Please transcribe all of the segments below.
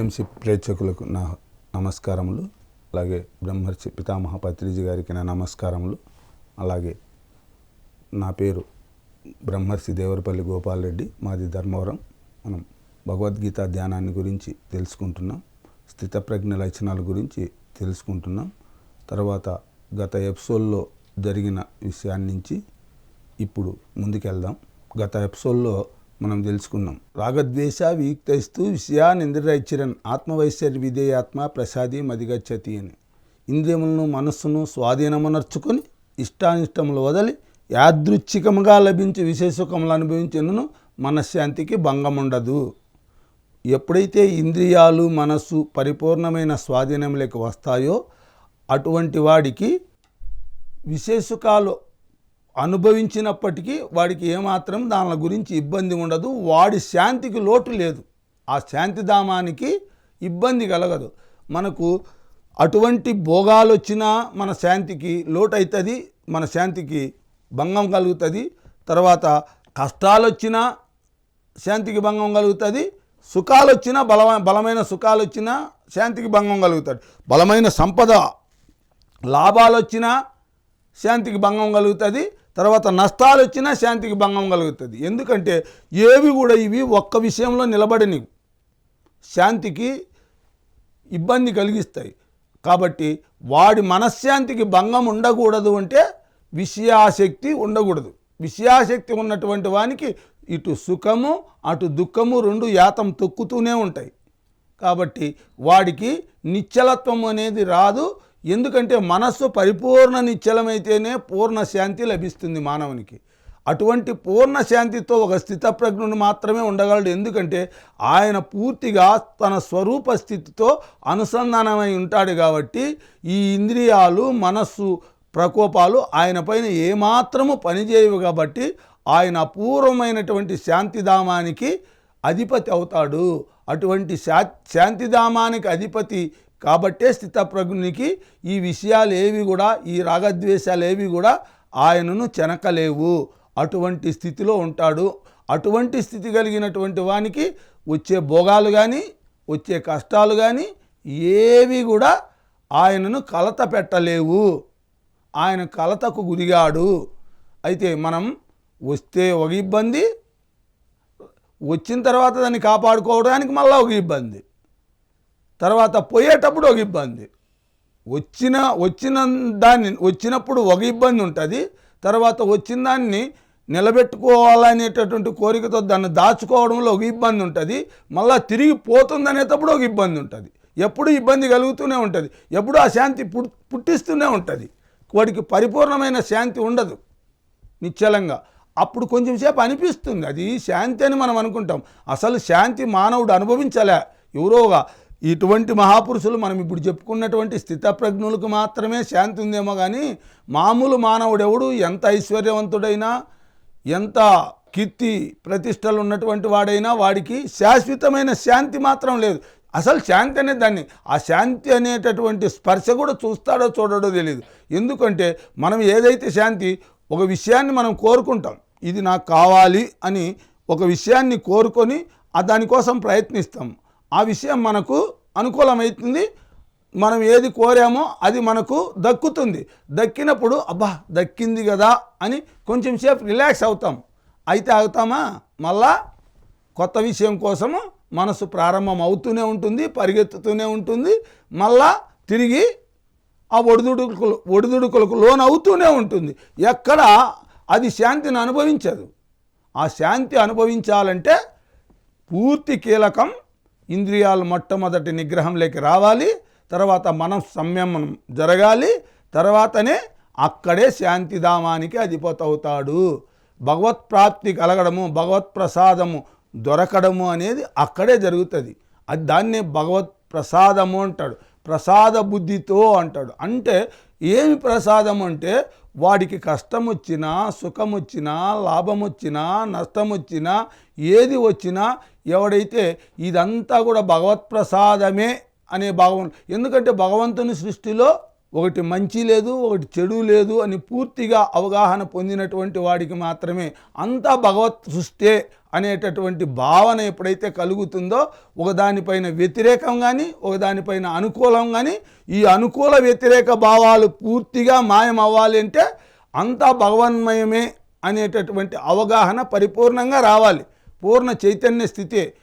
TMC ప్రేక్షకులకు నా నమస్కారములు అలాగే బ్రహ్మర్షి పితామహ పత్రిజీ గారికి నా నమస్కారములు అలాగే నా పేరు బ్రహ్మర్షి దేవరపల్లి గోపాలరెడ్డి మాది ధర్మవరం. మనం భగవద్గీత ధ్యానాన్ని గురించి తెలుసుకుంటున్నాం స్థితప్రజ్ఞ లక్షణాల గురించి తెలుసుకుంటున్నాం. తర్వాత గత ఎపిసోడ్లో జరిగిన విషయాన్నించి ఇప్పుడు ముందుకెళ్దాం. గత ఎపిసోడ్లో మనం తెలుసుకున్నాం. రాగద్వేష వీక్తైస్తూ విషయాన్ని ఇంద్రరైచిరన్ ఆత్మవైశ్వర్య విధేయాత్మ ప్రసాది మదిగచ్చతి అని. ఇంద్రియములను మనస్సును స్వాధీనమునర్చుకొని ఇష్టానిష్టములు వదలి యాదృచ్ఛికముగా లభించే విశేషకములు అనుభవించినను మనశ్శాంతికి భంగం ఉండదు ఎప్పుడైతే ఇంద్రియాలు మనస్సు పరిపూర్ణమైన స్వాధీనంలోకి వస్తాయో అటువంటి వాడికి విశేషకాలు అనుభవించినప్పటికీ వాడికి ఏమాత్రం దాని గురించి ఇబ్బంది ఉండదు. వాడి శాంతికి లోటు లేదు. ఆ శాంతిధామానికి ఇబ్బంది కలగదు. మనకు అటువంటి భోగాలు వచ్చినా మన శాంతికి లోటు అవుతుంది మన శాంతికి భంగం కలుగుతుంది. తర్వాత కష్టాలు వచ్చినా శాంతికి భంగం కలుగుతుంది. సుఖాలు వచ్చినా బల బలమైన సుఖాలు వచ్చినా శాంతికి భంగం కలుగుతుంది. బలమైన సంపద లాభాలు వచ్చినా శాంతికి భంగం కలుగుతుంది. తర్వాత నష్టాలు వచ్చినా శాంతికి భంగం కలుగుతుంది. ఎందుకంటే ఏవి కూడా ఇవి ఒక్క విషయంలో నిలబడని శాంతికి ఇబ్బంది కలిగిస్తాయి. కాబట్టి వాడి మనశ్శాంతికి భంగం ఉండకూడదు అంటే విషయాశక్తి ఉండకూడదు. విషయాశక్తి ఉన్నటువంటి వానికి ఇటు సుఖము అటు దుఃఖము రెండు యాతం తొక్కుతూనే ఉంటాయి. కాబట్టి వాడికి నిశ్చలత్వం అనేది రాదు. ఎందుకంటే మనస్సు పరిపూర్ణ నిశ్చలమైతేనే పూర్ణ శాంతి లభిస్తుంది మానవునికి. అటువంటి పూర్ణ శాంతితో ఒక స్థితప్రజ్ఞుడు మాత్రమే ఉండగలడు. ఎందుకంటే ఆయన పూర్తిగా తన స్వరూప స్థితితో అనుసంధానమై ఉంటాడు కాబట్టి ఈ ఇంద్రియాలు మనస్సు ప్రకోపాలు ఆయన పైన ఏమాత్రము పనిచేయవు కాబట్టి ఆయన అపూర్వమైనటువంటి శాంతిధామానికి అధిపతి అవుతాడు. అటువంటి శా శాంతిధామానికి అధిపతి కాబట్టే స్థితప్రజ్ఞునికి ఈ విషయాలు ఏవి కూడా ఈ రాగద్వేషాలు ఏవి కూడా ఆయనను చెనకలేవు. అటువంటి స్థితిలో ఉంటాడు. అటువంటి స్థితి కలిగినటువంటి వానికి వచ్చే భోగాలు కానీ వచ్చే కష్టాలు కానీ ఏవి కూడా ఆయనను కలత పెట్టలేవు. ఆయన కలతకు గురిగాడు. అయితే మనం వస్తే ఒక ఇబ్బంది వచ్చిన తర్వాత దాన్ని కాపాడుకోవడానికి మళ్ళీ ఒక ఇబ్బంది. తర్వాత పోయేటప్పుడు ఒక ఇబ్బంది. వచ్చిన వచ్చిన దాన్ని వచ్చినప్పుడు ఒక ఇబ్బంది ఉంటుంది. తర్వాత వచ్చిన దాన్ని నిలబెట్టుకోవాలనేటటువంటి కోరికతో దాన్ని దాచుకోవడంలో ఒక ఇబ్బంది ఉంటుంది. మళ్ళీ తిరిగి పోతుందనేటప్పుడు ఒక ఇబ్బంది ఉంటుంది. ఎప్పుడు ఇబ్బంది కలుగుతూనే ఉంటుంది. ఎప్పుడు ఆ శాంతి పుట్టి పుట్టిస్తూనే ఉంటుంది. వాడికి పరిపూర్ణమైన శాంతి ఉండదు నిశ్చలంగా. అప్పుడు కొంచెం సేపు అనిపిస్తుంది. అది శాంతి అని మనం అనుకుంటాం. అసలు శాంతి మానవుడు అనుభవించలే. ఎవరోగా ఇటువంటి మహాపురుషులు మనం ఇప్పుడు చెప్పుకున్నటువంటి స్థితప్రజ్ఞులకు మాత్రమే శాంతి ఉందేమో కానీ మామూలు మానవుడెవడు? ఎంత ఐశ్వర్యవంతుడైనా ఎంత కీర్తి ప్రతిష్టలు ఉన్నటువంటి వాడైనా వాడికి శాశ్వతమైన శాంతి మాత్రం లేదు. అసలు శాంతి అనే దాన్ని ఆ శాంతి అనేటటువంటి స్పర్శ కూడా చూస్తాడో చూడడో తెలియదు ఎందుకంటే మనం ఏదైతే శాంతి ఒక విషయాన్ని మనం కోరుకుంటాం. ఇది నాకు కావాలి అని ఒక విషయాన్ని కోరుకొని దానికోసం ప్రయత్నిస్తాం. ఆ విషయం మనకు అనుకూలమవుతుంది. మనం ఏది కోరామో అది మనకు దక్కుతుంది. దక్కినప్పుడు అబ్బా దక్కింది కదా అని కొంచెం సేపు రిలాక్స్ అవుతాం. అయితే అవుతామా మళ్ళా కొత్త విషయం కోసము మనసు ప్రారంభం అవుతూనే ఉంటుంది పరిగెత్తుతూనే ఉంటుంది. మళ్ళా తిరిగి ఆ ఒడిదుడుకులు ఒడిదుడుకులకు లోన్ అవుతూనే ఉంటుంది. ఎక్కడ అది శాంతిని అనుభవించదు. ఆ శాంతి అనుభవించాలంటే పూర్తి కీలకం ఇంద్రియాలు మొట్టమొదటి నిగ్రహంలోకి రావాలి తర్వాత మనం సంయమనం జరగాలి తర్వాతనే అక్కడే శాంతిధామానికి అధిపతవుతాడు. భగవత్ ప్రాప్తి కలగడము భగవత్ ప్రసాదము దొరకడము అనేది అక్కడే జరుగుతుంది. అది దాన్నే భగవత్ ప్రసాదము అంటాడు. ప్రసాద బుద్ధితో అంటాడు. అంటే ఏమి ప్రసాదం అంటే వాడికి కష్టం వచ్చినా సుఖం వచ్చినా లాభం వచ్చినా నష్టం వచ్చినా ఏది వచ్చినా ఎవడైతే ఇదంతా కూడా భగవత్ ప్రసాదమే అనే భావం ఎందుకంటే భగవంతుని సృష్టిలో ఒకటి మంచి లేదు ఒకటి చెడు లేదు అని పూర్తిగా అవగాహన పొందినటువంటి వాడికి మాత్రమే అంతా భగవత్ సృష్టే అనేటటువంటి భావన ఎప్పుడైతే కలుగుతుందో ఒకదానిపైన వ్యతిరేకం కానీ ఒకదానిపైన అనుకూలం కానీ ఈ అనుకూల వ్యతిరేక భావాలు పూర్తిగా మాయం అవ్వాలి అంటే అంతా భగవన్మయమే అనేటటువంటి అవగాహన పరిపూర్ణంగా రావాలి. పూర్ణ చైతన్య స్థితే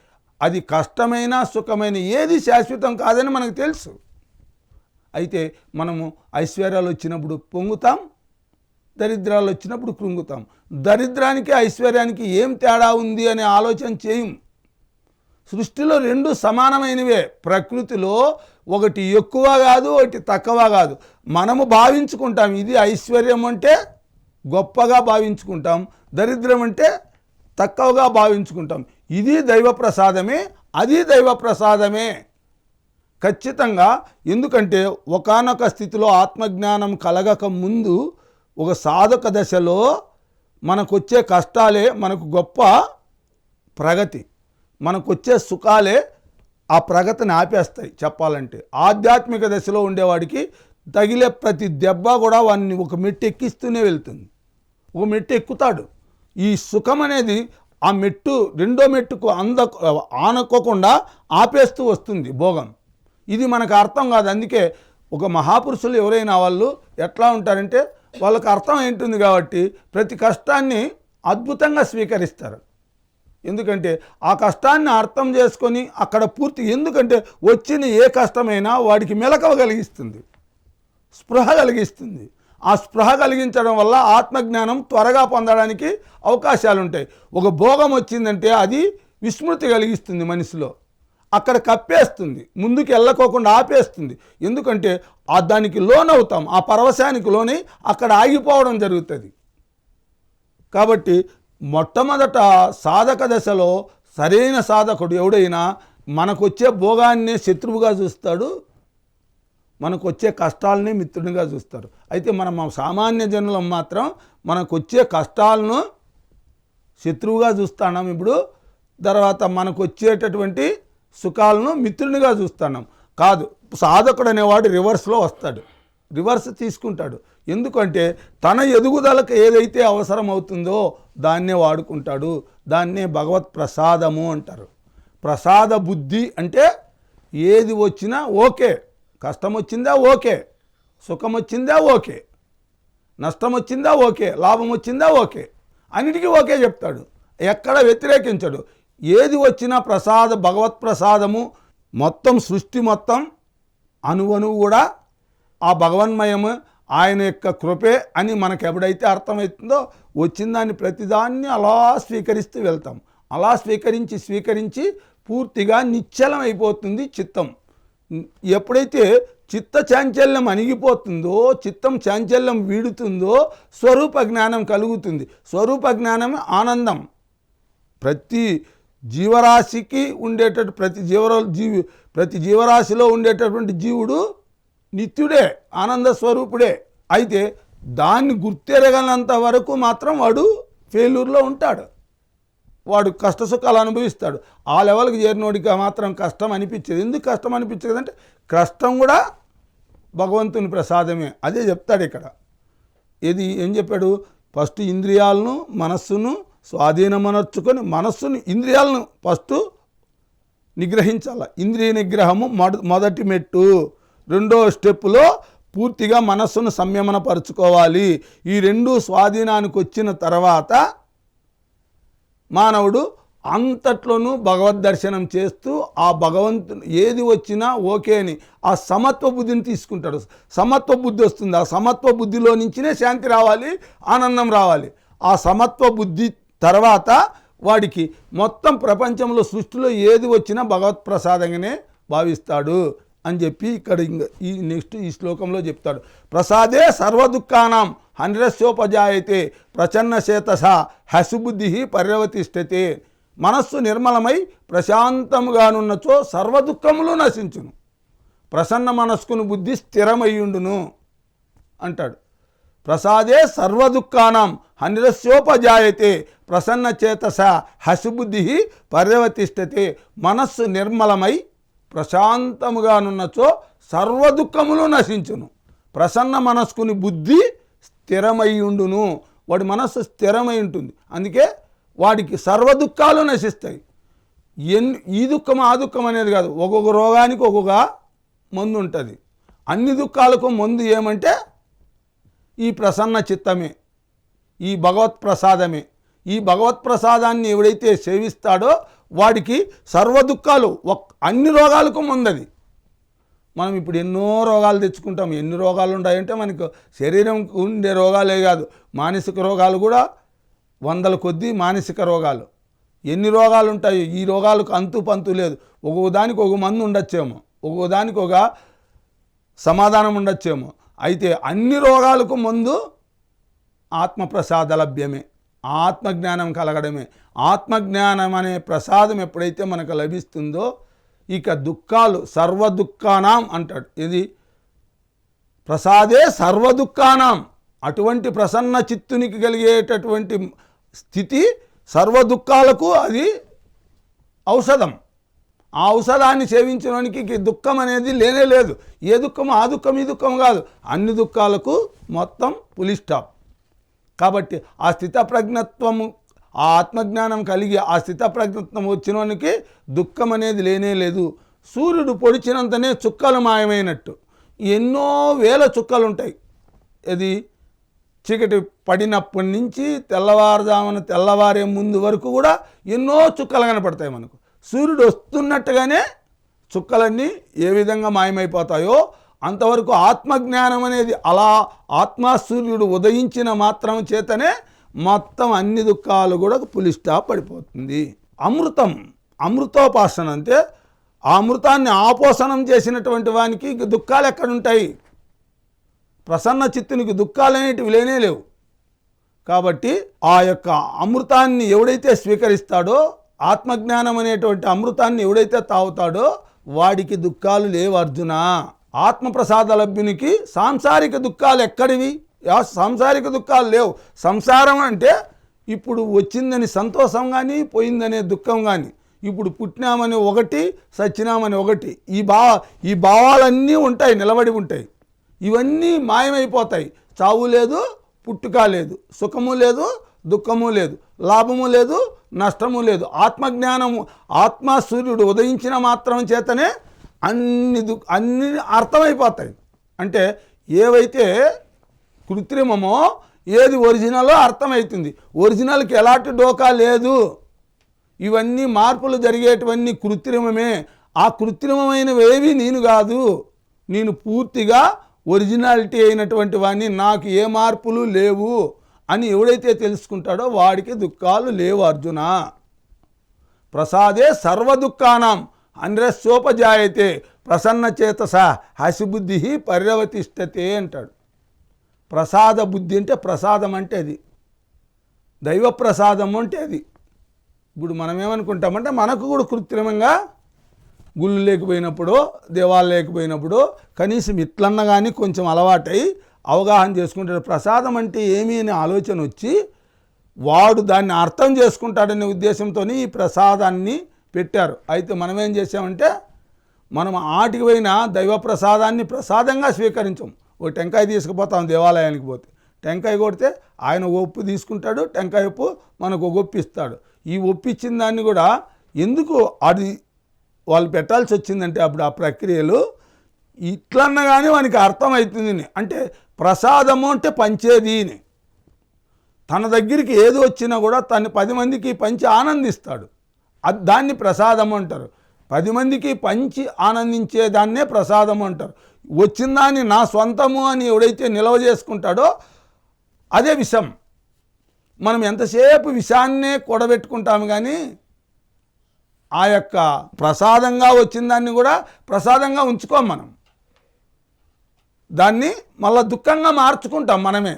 అది కష్టమైన సుఖమైన ఏది శాశ్వతం కాదని మనకు తెలుసు. అయితే మనము ఐశ్వర్యాలు వచ్చినప్పుడు పొంగుతాం దరిద్రాలు వచ్చినప్పుడు కృంగుతాం. దరిద్రానికి ఐశ్వర్యానికి ఏం తేడా ఉంది అనే ఆలోచన చేయం. సృష్టిలో రెండు సమానమైనవే. ప్రకృతిలో ఒకటి ఎక్కువ కాదు ఒకటి తక్కువ కాదు. మనము భావించుకుంటాం ఇది ఐశ్వర్యం అంటే గొప్పగా భావించుకుంటాం. దరిద్రం అంటే తక్కువగా భావించుకుంటాం. ఇది దైవ ప్రసాదమే అది దైవ ప్రసాదమే ఖచ్చితంగా ఎందుకంటే ఒకానొక స్థితిలో ఆత్మజ్ఞానం కలగక ముందు ఒక సాధక దశలో మనకొచ్చే కష్టాలే మనకు గొప్ప ప్రగతి. మనకు వచ్చే సుఖాలే ఆ ప్రగతిని ఆపేస్తాయి చెప్పాలంటే. ఆధ్యాత్మిక దశలో ఉండేవాడికి తగిలే ప్రతి దెబ్బ కూడా వాడిని ఒక మెట్టు ఎక్కిస్తూనే వెళ్తుంది. ఒక మెట్టు ఎక్కుతాడు. ఈ సుఖం అనేది ఆ మెట్టు రెండో మెట్టుకు అంద ఆనుకోకుండా ఆపేస్తూ వస్తుంది భోగం. ఇది మనకు అర్థం కాదు. అందుకే ఒక మహాపురుషులు ఎవరైనా వాళ్ళు ఎట్లా ఉంటారంటే వాళ్ళకి అర్థం ఏంటుంది కాబట్టి ప్రతి కష్టాన్ని అద్భుతంగా స్వీకరిస్తారు. ఎందుకంటే ఆ కష్టాన్ని అర్థం చేసుకొని అక్కడ పూర్తి ఎందుకంటే వచ్చిన ఏ కష్టమైనా వాడికి మెలకువ కలిగిస్తుంది. స్పృహ కలిగిస్తుంది. ఆ స్పృహ కలిగించడం వల్ల ఆత్మజ్ఞానం త్వరగా పొందడానికి అవకాశాలు ఉంటాయి ఒక భోగం వచ్చిందంటే అది విస్మృతి కలిగిస్తుంది మనిషిలో అక్కడ కప్పేస్తుంది. ముందుకు వెళ్ళకోకుండా ఆపేస్తుంది. ఎందుకంటే ఆ దానికి లోనవుతాం. ఆ పరవశానికి లోనై అక్కడ ఆగిపోవడం జరుగుతుంది. కాబట్టి మొట్టమొదట సాధక దశలో సరైన సాధకుడు ఎవడైనా మనకొచ్చే భోగాన్నే శత్రువుగా చూస్తాడు మనకు వచ్చే కష్టాలని మిత్రునిగా చూస్తారు. అయితే మనం సామాన్య జనులం మాత్రం మనకు వచ్చే కష్టాలను శత్రువుగా చూస్తున్నాం. ఇప్పుడు తర్వాత మనకు వచ్చేటటువంటి సుఖాలను మిత్రునిగా చూస్తున్నాం. కాదు సాధకుడు అనేవాడు రివర్స్లో వస్తాడు. రివర్స్ తీసుకుంటాడు. ఎందుకంటే తన ఎదుగుదలకు ఏదైతే అవసరం అవుతుందో దాన్నే వాడుకుంటాడు. దాన్నే భగవత్ ప్రసాదము అంటారు. ప్రసాద బుద్ధి అంటే ఏది వచ్చినా ఓకే. కష్టం వచ్చిందా ఓకే. సుఖం వచ్చిందా ఓకే. నష్టం వచ్చిందా ఓకే. లాభం వచ్చిందా ఓకే. అన్నిటికీ ఓకే చెప్తాడు. ఎక్కడ వ్యతిరేకించడు. ఏది వచ్చినా ప్రసాద భగవత్ ప్రసాదము మొత్తం సృష్టి మొత్తం అనువను కూడా ఆ భగవన్మయము ఆయన యొక్క కృపే అని మనకు ఎప్పుడైతే అర్థమవుతుందో వచ్చిన దాన్ని ప్రతిదాన్ని అలా స్వీకరిస్తూ వెళ్తాం. అలా స్వీకరించి స్వీకరించి పూర్తిగా నిశ్చలం అయిపోతుంది చిత్తం. ఎప్పుడైతే చిత్త చాంచల్యం అణిగిపోతుందో చిత్తం చాంచల్యం వీడుతుందో స్వరూప జ్ఞానం కలుగుతుంది. స్వరూప జ్ఞానం ఆనందం. ప్రతి జీవరాశికి ఉండేటట్టు ప్రతి జీవరా జీవి ప్రతి జీవరాశిలో ఉండేటటువంటి జీవుడు నిత్యుడే ఆనంద స్వరూపుడే. అయితే దాన్ని గుర్తెరగనంత వరకు మాత్రం వాడు ఫెయిల్యూర్లో ఉంటాడు. వాడు కష్ట సుఖాలు అనుభవిస్తాడు. ఆ లెవెల్కి చేరినోడికి మాత్రం కష్టం అనిపించేది. ఎందుకు కష్టం అనిపించేది అంటే కష్టం కూడా భగవంతుని ప్రసాదమే. అదే చెప్తాడు ఇక్కడ. ఇది ఏం చెప్పాడు? ఫస్ట్ ఇంద్రియాలను మనస్సును స్వాధీనమనర్చుకొని మనస్సును ఇంద్రియాలను ఫస్ట్ నిగ్రహించాల. ఇంద్రియ నిగ్రహము మొదటి మెట్టు. రెండో స్టెప్పులో పూర్తిగా మనస్సును సంయమనపరుచుకోవాలి. ఈ రెండు స్వాధీనానికి వచ్చిన తర్వాత మానవుడు అంతట్లోనూ భగవద్ దర్శనం చేస్తూ ఆ భగవంతుని ఏది వచ్చినా ఓకే అని ఆ సమత్వ బుద్ధిని తీసుకుంటాడు. సమత్వ బుద్ధి వస్తుంది. ఆ సమత్వ బుద్ధిలో నుంచినే శాంతి రావాలి ఆనందం రావాలి. ఆ సమత్వ బుద్ధి తర్వాత వాడికి మొత్తం ప్రపంచంలో సృష్టిలో ఏది వచ్చినా భగవత్ ప్రసాదంగానే భావిస్తాడు అని చెప్పి ఇక్కడ ఈ నెక్స్ట్ ఈ శ్లోకంలో చెప్తాడు. ప్రసాదే సర్వదుఖానం హండ్రస్యోపజాయతే ప్రచన్న చేతస పర్యవతిష్టతే మనస్సు నిర్మలమై ప్రశాంతముగానున్నచో సర్వదుఖములు నశించును. ప్రసన్న మనస్కును బుద్ధి స్థిరమయ్యుండును అంటాడు. ప్రసాదే సర్వదుఃఖానం హనిరస్యోపజాయతే ప్రసన్న చేతస హసిబుద్ధి పర్యవతిష్టతే మనస్సు నిర్మలమై ప్రశాంతముగానున్నచో సర్వదుఃఖములు నశించును. ప్రసన్న మనస్కుని బుద్ధి స్థిరమై ఉండును వాడి మనస్సు స్థిరమై ఉంటుంది అందుకే వాడికి సర్వ దుఃఖాలు నశిస్తాయి. ఎన్ ఈ దుఃఖం ఆ దుఃఖం అనేది కాదు. ఒక్కొక్క రోగానికి ఒక్కొక్క మందు ఉంటుంది అన్ని దుఃఖాలకు మందు ఏమంటే ఈ ప్రసన్న చిత్తమే. ఈ భగవత్ ప్రసాదమే. ఈ భగవత్ ప్రసాదాన్ని ఎవడైతే సేవిస్తాడో వాడికి సర్వ దుఃఖాలు ఒక్ అన్ని రోగాలకు ముందది. మనం ఇప్పుడు ఎన్నో రోగాలు తెచ్చుకుంటాం. ఎన్ని రోగాలు ఉన్నాయంటే మనకు శరీరం ఉండే రోగాలే కాదు. మానసిక రోగాలు కూడా వందల కొద్దీ మానసిక రోగాలు. ఎన్ని రోగాలు ఉంటాయి ఈ రోగాలకు అంతు పంతు లేదు. ఒక్కొక్క దానికి ఒక మందు ఉండొచ్చేమో. ఒక్కొక్క దానికి ఒక సమాధానం ఉండొచ్చేమో. అయితే అన్ని రోగాలకు ముందు ఆత్మప్రసాద లభ్యమే. ఆత్మజ్ఞానం కలగడమే. ఆత్మజ్ఞానం అనే ప్రసాదం ఎప్పుడైతే మనకు లభిస్తుందో ఇక దుఃఖాలు సర్వ దుఃఖానాం అంటాడు. ఇది ప్రసాదే సర్వ దుఃఖానాం అటువంటి ప్రసన్న చిత్తునికి కలిగేటటువంటి స్థితి సర్వ దుఃఖాలకు అది ఔషధం. ఆ ఔషధాన్ని సేవించడానికి దుఃఖం అనేది లేనే లేదు. ఏ దుఃఖం? ఆ దుఃఖం ఈ దుఃఖం కాదు. అన్ని దుఃఖాలకు మొత్తం పులిస్టాప్ కాబట్టి ఆ స్థితప్రజ్ఞత్వము ఆ ఆత్మజ్ఞానం కలిగి ఆ స్థితప్రజ్ఞత్వం వచ్చినోనికి దుఃఖం అనేది లేనే లేదు. సూర్యుడు పొడిచినంతనే చుక్కలు మాయమైనట్టు. ఎన్నో వేల చుక్కలు ఉంటాయి ఇది చీకటి పడినప్పటి నుంచి తెల్లవారుజామున తెల్లవారే ముందు వరకు కూడా ఎన్నో చుక్కలు కనపడతాయి మనకు. సూర్యుడు వస్తున్నట్టుగానే చుక్కలన్నీ ఏ విధంగా మాయమైపోతాయో అంతవరకు ఆత్మజ్ఞానం అనేది అలా ఆత్మ సూర్యుడు ఉదయించిన మాత్రం చేతనే మొత్తం అన్ని దుఃఖాలు కూడా పులి స్టాప్ పడిపోతుంది. అమృతం అమృతోపాసన అంటే ఆ అమృతాన్ని ఆపోషణం చేసినటువంటి వానికి దుఃఖాలు ఎక్కడుంటాయి? ప్రసన్న చిత్తునికి దుఃఖాలు అనేటివి లేనే లేవు. కాబట్టి ఆ యొక్క అమృతాన్ని ఎవడైతే స్వీకరిస్తాడో ఆత్మజ్ఞానం అనేటువంటి అమృతాన్ని ఎవడైతే తాగుతాడో వాడికి దుఃఖాలు లేవు అర్జున. ఆత్మప్రసాద లభ్యునికి సాంసారిక దుఃఖాలు ఎక్కడివి? సాంసారిక దుఃఖాలు లేవు. సంసారం అంటే ఇప్పుడు వచ్చిందని సంతోషం కానీ పోయిందనే దుఃఖం కానీ ఇప్పుడు పుట్టినామని ఒకటి సచ్చినామని ఒకటి. ఈ భావ ఈ భావాలన్నీ ఉంటాయి నిలబడి ఉంటాయి. ఇవన్నీ మాయమైపోతాయి. చావు లేదు పుట్టుక లేదు. సుఖము లేదు దుఃఖము లేదు. లాభము లేదు నష్టము లేదు. ఆత్మజ్ఞానము ఆత్మ సూర్యుడు ఉదయించిన మాత్రం చేతనే అన్ని దు అన్ని అర్థమైపోతాయి. అంటే ఏవైతే కృత్రిమమో ఏది ఒరిజినలో అర్థమవుతుంది ఒరిజినల్కి ఎలాంటి డోకా లేదు. ఇవన్నీ మార్పులు జరిగేటివన్నీ కృత్రిమమే. ఆ కృత్రిమమైనవేవి నేను కాదు. నేను పూర్తిగా ఒరిజినాలిటీ అయినటువంటి వాడిని నాకు ఏ మార్పులు లేవు అని ఎవడైతే తెలుసుకుంటాడో వాడికి దుఃఖాలు లేవు అర్జున. ప్రసాదే సర్వ దుఃఖానం అన్రస్సోపజాయతే ప్రసన్న చేతస హసిబుద్ధి పర్యవతిష్టతే అంటాడు. ప్రసాద బుద్ధి అంటే ప్రసాదం అంటే అది. దైవ ప్రసాదం అంటే అది. ఇప్పుడు మనం ఏమనుకుంటామంటే మనకు కూడా కృత్రిమంగా గుళ్ళు లేకపోయినప్పుడు దేవాలు లేకపోయినప్పుడు కనీసం ఇట్లన్నా కానీ కొంచెం అలవాటై అవగాహన చేసుకుంటాడు. ప్రసాదం అంటే ఏమి అనే ఆలోచన వచ్చి వాడు దాన్ని అర్థం చేసుకుంటాడనే ఉద్దేశంతో ఈ ప్రసాదాన్ని పెట్టారు. అయితే మనం ఏం చేసామంటే మనం ఆటికి పోయిన దైవ ప్రసాదాన్ని ప్రసాదంగా స్వీకరించాం ఓ టెంకాయ తీసుకుపోతాం దేవాలయానికి పోతే. టెంకాయ కొడితే ఆయన ఒప్పు తీసుకుంటాడు టెంకాయ ఒప్పు మనకు ఒక ఒప్పు ఇస్తాడు. ఈ ఒప్పిచ్చిన దాన్ని కూడా ఎందుకు అది వాళ్ళు పెట్టాల్సి వచ్చిందంటే అప్పుడు ఆ ప్రక్రియలు ఇట్లన్నా కానీ వానికి అర్థమవుతుంది అని. అంటే ప్రసాదము అంటే పంచేది అని తన దగ్గరికి ఏది వచ్చినా కూడా తను పది మందికి పంచి ఆనందిస్తాడు. దాన్ని ప్రసాదం అంటారు. పది మందికి పంచి ఆనందించే దాన్నే ప్రసాదం అంటారు. వచ్చిన దాన్ని నా సొంతము అని ఎవడైతే నిల్వ చేసుకుంటాడో అదే విషం. మనం ఎంతసేపు విషాన్నే కూడబెట్టుకుంటాము కానీ ఆ యొక్క ప్రసాదంగా వచ్చిన దాన్ని కూడా ప్రసాదంగా ఉంచుకోం మనం. దాన్ని మళ్ళా దుఃఖంగా మార్చుకుంటాం మనమే.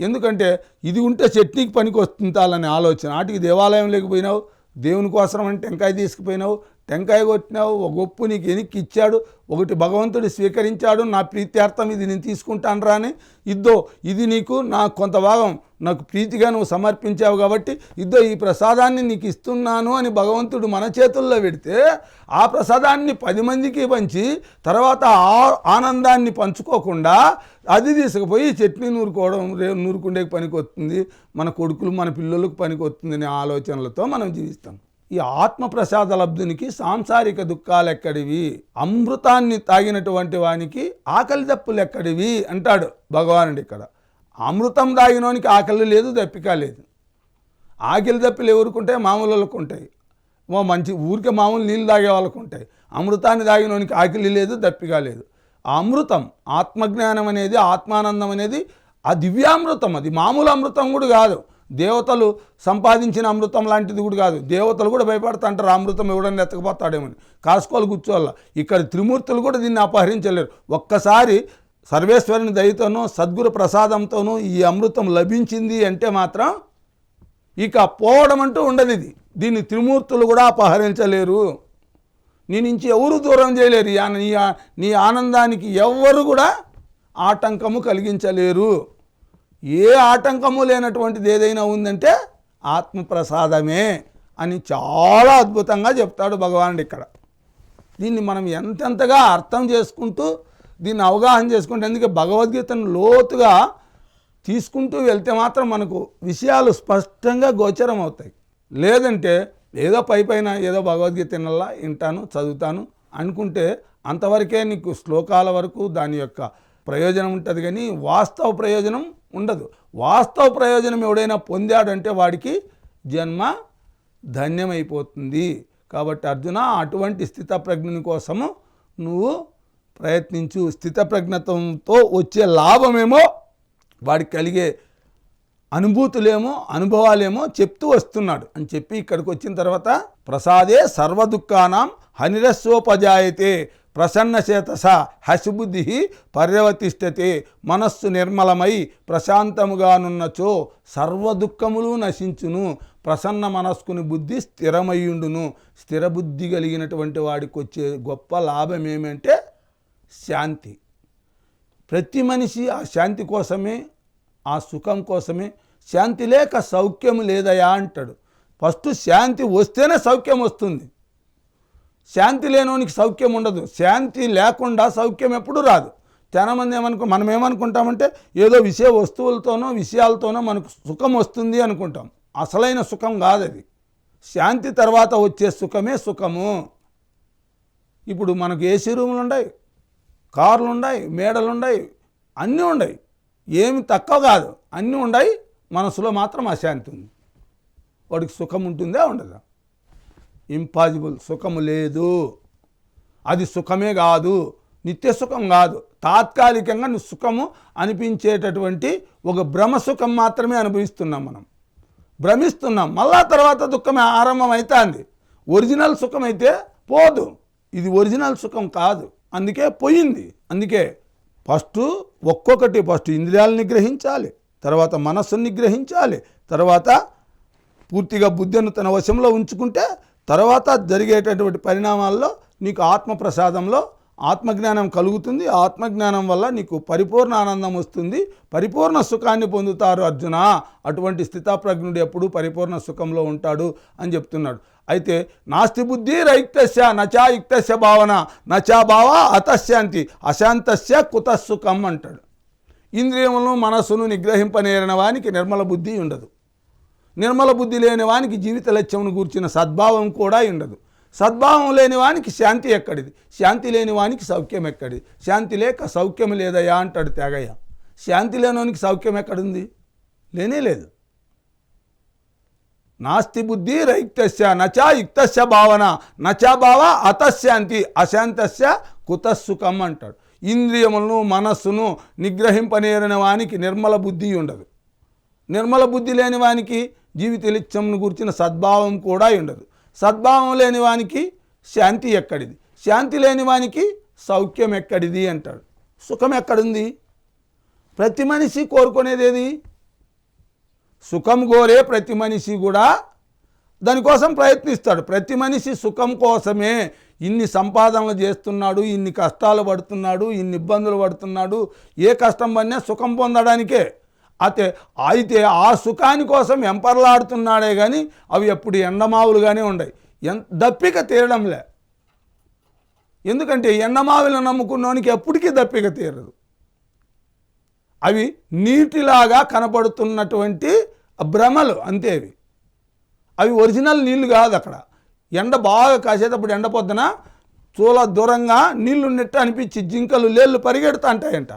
ఎందుకంటే ఇది ఉంటే చట్నీకి పనికి వస్తుంటాలనే ఆలోచన. ఆటికి దేవాలయం లేకపోయినావు దేవుని కోసం అని టెంకాయ తీసుకుపోయినావు టెంకాయ కొట్టినావు ఒక గొప్పు నీకు వెనక్కి ఇచ్చాడు ఒకటి భగవంతుడు స్వీకరించాడు నా ప్రీత్యార్థం ఇది నేను తీసుకుంటాను రాని ఇద్దో ఇది నీకు నా కొంత భాగం నాకు ప్రీతిగా నువ్వు సమర్పించావు కాబట్టి ఇద్దో ఈ ప్రసాదాన్ని నీకు ఇస్తున్నాను అని భగవంతుడు మన చేతుల్లో పెడితే ఆ ప్రసాదాన్ని పది మందికి పంచి తర్వాత ఆ ఆనందాన్ని పంచుకోకుండా అది తీసుకుపోయి చట్నీ నూరుకోవడం రే నూరుకుండేకి పనికి వస్తుంది మన కొడుకులు మన పిల్లలకు పనికి వస్తుంది అనే ఆలోచనలతో మనం జీవిస్తాం. ఈ ఆత్మప్రసాద లబ్ధునికి సాంసారిక దుఃఖాలు ఎక్కడివి? అమృతాన్ని తాగినటువంటి వానికి ఆకలి దప్పులు ఎక్కడివి? అంటాడు భగవానుడు ఇక్కడ. అమృతం తాగినోనికి ఆకలి లేదు దప్పిక లేదు. ఆకలి దప్పులు ఎవరుకుంటాయి? మామూలు వాళ్ళకు ఉంటాయి. ఓ మంచి ఊరికే మామూలు నీళ్ళు తాగే వాళ్ళకు ఉంటాయి. అమృతాన్ని తాగినోనికి ఆకలి లేదు దప్పిక లేదు. అమృతం ఆత్మజ్ఞానం అనేది ఆత్మానందం అనేది ఆ దివ్యామృతం అది. మామూలు అమృతం కూడా కాదు. దేవతలు సంపాదించిన అమృతం లాంటిది కూడా కాదు. దేవతలు కూడా భయపడతాంటారు ఆ అమృతం ఎవడన్నా ఎత్తకపోతాడేమని కాసుకోవాలి కూర్చోవాల? ఇక్కడ త్రిమూర్తులు కూడా దీన్ని అపహరించలేరు. ఒక్కసారి సర్వేశ్వరుని దయతోనూ సద్గురు ప్రసాదంతోనూ ఈ అమృతం లభించింది అంటే మాత్రం ఇక పోవడం అంటూ ఉండదు ఇది. దీన్ని త్రిమూర్తులు కూడా అపహరించలేరు. నీ నుంచి ఎవరు దూరం చేయలేరు. నీ నీ ఆనందానికి ఎవ్వరు కూడా ఆటంకము కలిగించలేరు. ఏ ఆటంకము లేనటువంటిది ఏదైనా ఉందంటే ఆత్మప్రసాదమే అని చాలా అద్భుతంగా చెప్తాడు భగవానుడు ఇక్కడ. దీన్ని మనం ఎంతెంతగా అర్థం చేసుకుంటూ దీన్ని అవగాహన చేసుకుంటే అందుకే భగవద్గీతను లోతుగా తీసుకుంటూ వెళ్తే మాత్రం మనకు విషయాలు స్పష్టంగా గోచరం అవుతాయి. లేదంటే ఏదో పై పైన ఏదో భగవద్గీత వినల్లా వింటాను చదువుతాను అనుకుంటే అంతవరకే నీకు శ్లోకాల వరకు దాని యొక్క ప్రయోజనం ఉంటుంది కానీ వాస్తవ ప్రయోజనం ఉండదు. వాస్తవ ప్రయోజనం ఎవడైనా పొందాడంటే వాడికి జన్మ ధన్యమైపోతుంది. కాబట్టి అర్జున అటువంటి స్థితప్రజ్ఞని కోసము నువ్వు ప్రయత్నించు. స్థితప్రజ్ఞతంతో వచ్చే లాభమేమో వాడికి కలిగే అనుభూతులేమో అనుభవాలేమో చెప్తూ వస్తున్నాడు. అని చెప్పి ఇక్కడికి వచ్చిన తర్వాత ప్రసాదే సర్వదుఃఖానాం హనిరస్వోపజాయతే. ప్రసన్నచేతస హసిబుద్ధి పర్యవతిష్టతే మనస్సు నిర్మలమై ప్రశాంతముగానున్నచో సర్వదుఃఖములు నశించును. ప్రసన్న మనస్కుని బుద్ధి స్థిరమయ్యుండును. స్థిరబుద్ధి కలిగినటువంటి వాడికి వచ్చే గొప్ప లాభం ఏమంటే శాంతి. ప్రతి మనిషి ఆ శాంతి కోసమే ఆ సుఖం కోసమే శాంతి లేక సౌఖ్యం లేదయా అంటాడు. ఫస్ట్ శాంతి వస్తేనే సౌఖ్యం వస్తుంది. శాంతి లేనోనికి సౌఖ్యం ఉండదు. శాంతి లేకుండా సౌఖ్యం ఎప్పుడూ రాదు. చాలామంది ఏమనుకో మనం ఏమనుకుంటామంటే ఏదో విషయ వస్తువులతోనో విషయాలతోనో మనకు సుఖం వస్తుంది అనుకుంటాం. అసలైన సుఖం కాదు అది శాంతి తర్వాత వచ్చే సుఖమే సుఖము. ఇప్పుడు మనకు ఏసీ రూములు ఉన్నాయి కార్లు ఉన్నాయి మేడలు ఉన్నాయి అన్నీ ఉన్నాయి ఏమి తక్కువ కాదు. అన్నీ ఉన్నాయి మనసులో మాత్రం అశాంతి ఉంది. వాడికి సుఖం ఉంటుందా ఉండదా? ఇంపాసిబుల్. సుఖము లేదు. అది సుఖమే కాదు. నిత్య సుఖం కాదు. తాత్కాలికంగా నువ్వు సుఖము అనిపించేటటువంటి ఒక భ్రమ సుఖం మాత్రమే అనుభవిస్తున్నాం మనం. భ్రమిస్తున్నాం. మళ్ళా తర్వాత దుఃఖమే ఆరంభం అవుతుంది ఒరిజినల్ సుఖం అయితే పోదు. ఇది ఒరిజినల్ సుఖం కాదు. అందుకే పోయింది. అందుకే ఫస్ట్ ఒక్కొక్కటి ఫస్ట్ ఇంద్రియాలను నిగ్రహించాలి తర్వాత మనస్సును నిగ్రహించాలి తర్వాత పూర్తిగా బుద్ధిని తన వశంలో ఉంచుకుంటే తర్వాత జరిగేటటువంటి పరిణామాల్లో నీకు ఆత్మప్రసాదంలో ఆత్మజ్ఞానం కలుగుతుంది. ఆత్మజ్ఞానం వల్ల నీకు పరిపూర్ణ ఆనందం వస్తుంది. పరిపూర్ణ సుఖాన్ని పొందుతారు అర్జున. అటువంటి స్థితాప్రజ్ఞుడు ఎప్పుడు పరిపూర్ణ సుఖంలో ఉంటాడు అని చెప్తున్నాడు. అయితే నాస్తి బుద్ధి రైక్తస్య నచా యుక్తస్య భావన. నచా భావ అతశాంతి అశాంతస్య కుతసుఖం అంటాడు. ఇంద్రియములను మనస్సును నిగ్రహింపనేరిన వానికి నిర్మల బుద్ధి ఉండదు. నిర్మల బుద్ధి లేని వానికి జీవిత లక్ష్యమును గూర్చిన సద్భావం కూడా ఉండదు. సద్భావం లేని వానికి శాంతి ఎక్కడిది? శాంతి లేని వానికి సౌఖ్యం ఎక్కడిది? శాంతి లేక సౌఖ్యం లేదయా అంటాడు త్యాగయ్య. శాంతి లేనివానికి సౌఖ్యం ఎక్కడుంది? లేనే లేదు. నాస్తి బుద్ధి రైక్తస్య నచా యుక్తస్య భావన. నచా భావ అతశాంతి అశాంతస్య కుతసుఖం అంటాడు. ఇంద్రియములను మనస్సును నిగ్రహింపనేరిన వానికి నిర్మల బుద్ధి ఉండదు. నిర్మల బుద్ధి లేని వానికి జీవిత గురించిన సద్భావం కూడా ఉండదు. సద్భావం లేని వానికి శాంతి ఎక్కడిది? శాంతి లేని వానికి సౌఖ్యం ఎక్కడిది అంటాడు. సుఖం ఎక్కడుంది? ప్రతి మనిషి కోరుకునేది ఏది సుఖం కోరే ప్రతి మనిషి కూడా దానికోసం ప్రయత్నిస్తాడు. ప్రతి మనిషి సుఖం కోసమే ఇన్ని సంపాదనలు చేస్తున్నాడు ఇన్ని కష్టాలు పడుతున్నాడు ఇన్ని ఇబ్బందులు పడుతున్నాడు ఏ కష్టం పడినా సుఖం పొందడానికే. అయితే అయితే ఆ సుఖాని కోసం ఎంపర్లాడుతున్నాడే కానీ అవి ఎప్పుడు ఎండమావులుగానే ఉన్నాయి ఎన్ దప్పిక తీరడంలే. ఎందుకంటే ఎండమావులను నమ్ముకున్నోనికి ఎప్పటికీ దప్పిక తీరదు. అవి నీటిలాగా కనపడుతున్నటువంటి భ్రమలు అంతే అవి. అవి ఒరిజినల్ నీళ్ళు కాదు అక్కడ. ఎండ బాగా కాసేటప్పుడు ఎండ పొద్దున చూల దూరంగా నీళ్ళు నెట్టు అనిపించి జింకలు లేళ్ళు పరిగెడుతూ అంటాయంట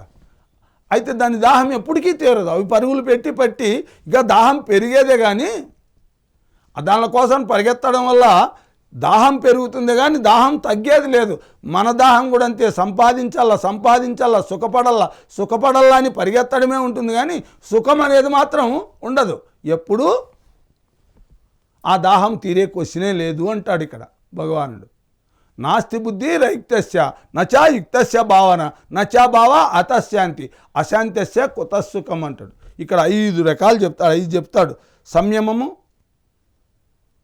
అయితే దాని దాహం ఎప్పటికీ తీరదు. అవి పరుగులు పెట్టి పట్టి ఇక దాహం పెరిగేదే కానీ దాని కోసం పరిగెత్తడం వల్ల దాహం పెరుగుతుంది కానీ దాహం తగ్గేది లేదు. మన దాహం కూడా అంతే. సంపాదించాలా సంపాదించాలా సుఖపడల్లా సుఖపడల్లా అని పరిగెత్తడమే ఉంటుంది కానీ సుఖం అనేది మాత్రం ఉండదు. ఎప్పుడూ? ఆ దాహం తీరే క్వశ్చనే లేదు అంటాడు ఇక్కడ భగవానుడు. నాస్తి బుద్ధి రైక్తస్య నచా యుక్తస్య భావన నచా భావ అతశాంతి అశాంతస్య కుతసుఖం అంటాడు. ఇక్కడ ఐదు రకాలు చెప్తాడు ఐదు చెప్తాడు. సంయమము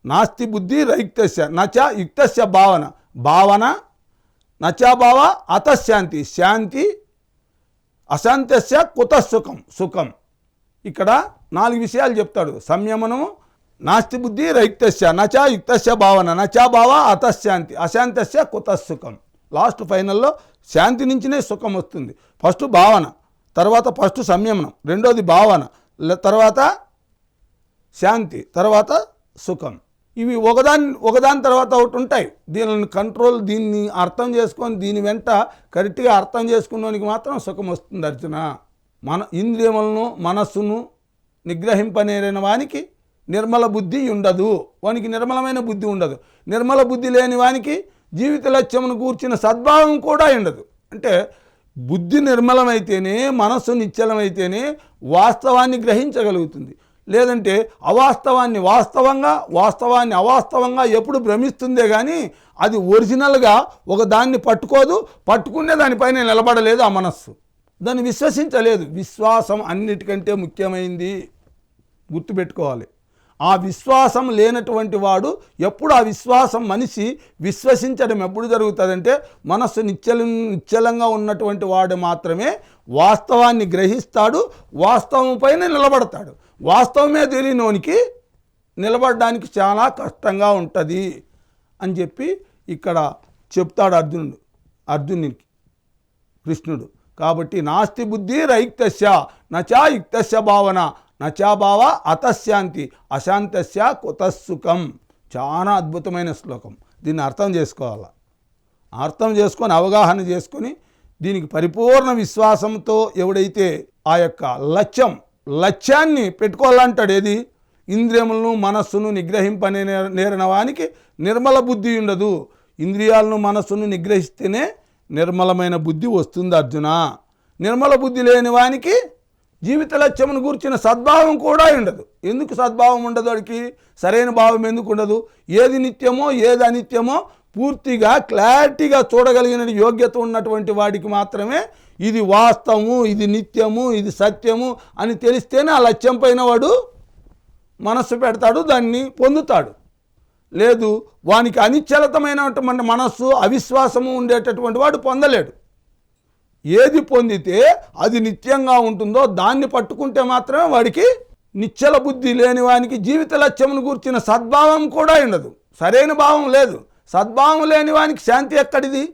నాస్తి బుద్ధి రైక్తస్య నచ యుక్తస్య భావన భావన నచా భావ అతశాంతి శాంతి అశాంతస్య కుతసుఖం సుఖం. ఇక్కడ నాలుగు విషయాలు చెప్తాడు. సంయమనము నాస్తి బుద్ధి రైక్తస్య నచ యుక్తస్య భావన నచ భావ అతశాంతి అశాంతస్య కుతసుఖం లాస్ట్ ఫైనల్లో శాంతి నుంచినే సుఖం వస్తుంది. ఫస్ట్ భావన తర్వాత ఫస్ట్ సంయమనం రెండోది భావన తర్వాత శాంతి తర్వాత సుఖం. ఇవి ఒకదాని ఒకదాని తర్వాత ఒకటి ఉంటాయి. దీనిని కంట్రోల్ దీన్ని అర్థం చేసుకొని దీని వెంట కరెక్ట్గా అర్థం చేసుకున్నోనికి మాత్రం సుఖం వస్తుంది అర్జున. మన ఇంద్రియములను మనస్సును నిగ్రహింపనేరైన వానికి నిర్మల బుద్ధి ఉండదు. వానికి నిర్మలమైన బుద్ధి ఉండదు. నిర్మల బుద్ధి లేని వానికి జీవిత లక్ష్యమును కూర్చిన సద్భావం కూడా ఉండదు. అంటే బుద్ధి నిర్మలమైతేనే మనస్సు నిశ్చలమైతేనే వాస్తవాన్ని గ్రహించగలుగుతుంది. లేదంటే అవాస్తవాన్ని వాస్తవంగా వాస్తవాన్ని అవాస్తవంగా ఎప్పుడు భ్రమిస్తుందే కానీ అది ఒరిజినల్గా ఒక దాన్ని పట్టుకోదు పట్టుకునే దానిపైన నిలబడలేదు ఆ మనస్సు. దాన్ని విశ్వసించలేదు. విశ్వాసం అన్నిటికంటే ముఖ్యమైంది గుర్తుపెట్టుకోవాలి. ఆ విశ్వాసం లేనటువంటి వాడు ఎప్పుడు ఆ విశ్వాసం మనిషి విశ్వసించడం ఎప్పుడు జరుగుతుందంటే మనస్సు నిశ్చల నిశ్చలంగా ఉన్నటువంటి వాడు మాత్రమే వాస్తవాన్ని గ్రహిస్తాడు వాస్తవం పైన నిలబడతాడు. వాస్తవమే తెలియనోనికి నిలబడడానికి చాలా కష్టంగా ఉంటుంది అని చెప్పి ఇక్కడ చెప్తాడు అర్జునుడు అర్జునునికి కృష్ణుడు. కాబట్టి నాస్తి బుద్ధి రైక్తస్య నచా యుక్తస్య భావన నచాభావ అతశాంతి అశాంతస్య కుతసుఖం చాలా అద్భుతమైన శ్లోకం. దీన్ని అర్థం చేసుకోవాలి? అర్థం చేసుకొని అవగాహన చేసుకొని దీనికి పరిపూర్ణ విశ్వాసంతో ఎవడైతే ఆ యొక్క లక్ష్యం లక్ష్యాన్ని పెట్టుకోవాలంటాడు ఏది? ఇంద్రియములను మనస్సును నిగ్రహింపనే నేరిన వానికి నిర్మల బుద్ధి ఉండదు. ఇంద్రియాలను మనస్సును నిగ్రహిస్తేనే నిర్మలమైన బుద్ధి వస్తుంది అర్జున. నిర్మల బుద్ధి లేని వానికి జీవిత లక్ష్యమును గూర్చిన సద్భావం కూడా ఉండదు. ఎందుకు సద్భావం ఉండదు వాడికి? సరైన భావం ఎందుకు ఉండదు? ఏది నిత్యమో ఏది అనిత్యమో పూర్తిగా క్లారిటీగా చూడగలిగిన యోగ్యత ఉన్నటువంటి వాడికి మాత్రమే ఇది వాస్తవము ఇది నిత్యము ఇది సత్యము అని తెలిస్తేనే ఆ లక్ష్యం పైన వాడు మనస్సు పెడతాడు దాన్ని పొందుతాడు. లేదు వానికి అనిశ్చలతమైనటువంటి మనస్సు అవిశ్వాసము ఉండేటటువంటి వాడు పొందలేడు. ఏది పొందితే అది నిత్యంగా ఉంటుందో దాన్ని పట్టుకుంటే మాత్రమే వాడికి నిశ్చల బుద్ధి లేని వానికి జీవిత లక్ష్యమును గుర్చిన సద్భావం కూడా ఉండదు. సరైన భావం లేదు. సద్భావం లేని వానికి శాంతి ఎక్కడిది?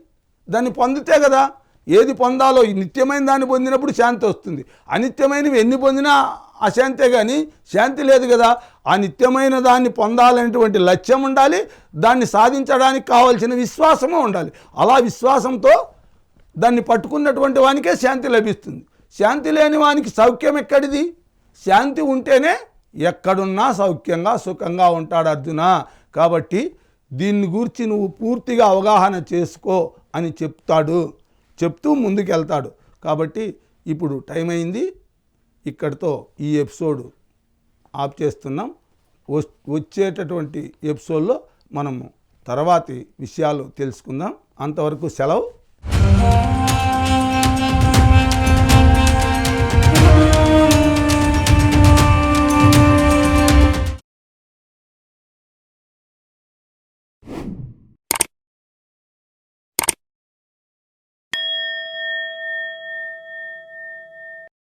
దాన్ని పొందితే కదా. ఏది పొందాలో ఈ నిత్యమైన దాన్ని పొందినప్పుడు శాంతి వస్తుంది. అనిత్యమైనవి ఎన్ని పొందినా అశాంతే కానీ శాంతి లేదు కదా. ఆ నిత్యమైన దాన్ని పొందాలనేటువంటి లక్ష్యం ఉండాలి. దాన్ని సాధించడానికి కావాల్సిన విశ్వాసము ఉండాలి. అలా విశ్వాసంతో దాన్ని పట్టుకున్నటువంటి వానికే శాంతి లభిస్తుంది. శాంతి లేని వానికి సౌఖ్యం ఎక్కడిది? శాంతి ఉంటేనే ఎక్కడున్నా సౌఖ్యంగా సుఖంగా ఉంటాడు అర్జున. కాబట్టి దీన్ని గురించి నువ్వు పూర్తిగా అవగాహన చేసుకో అని చెప్తాడు. చెప్తూ ముందుకెళ్తాడు. కాబట్టి ఇప్పుడు టైం అయింది. ఇక్కడితో ఈ ఎపిసోడ్ ఆఫ్ చేస్తున్నాం. వచ్చేటటువంటి ఎపిసోడ్లో మనము తర్వాతి విషయాలు తెలుసుకుందాం. అంతవరకు సెలవు. Yeah.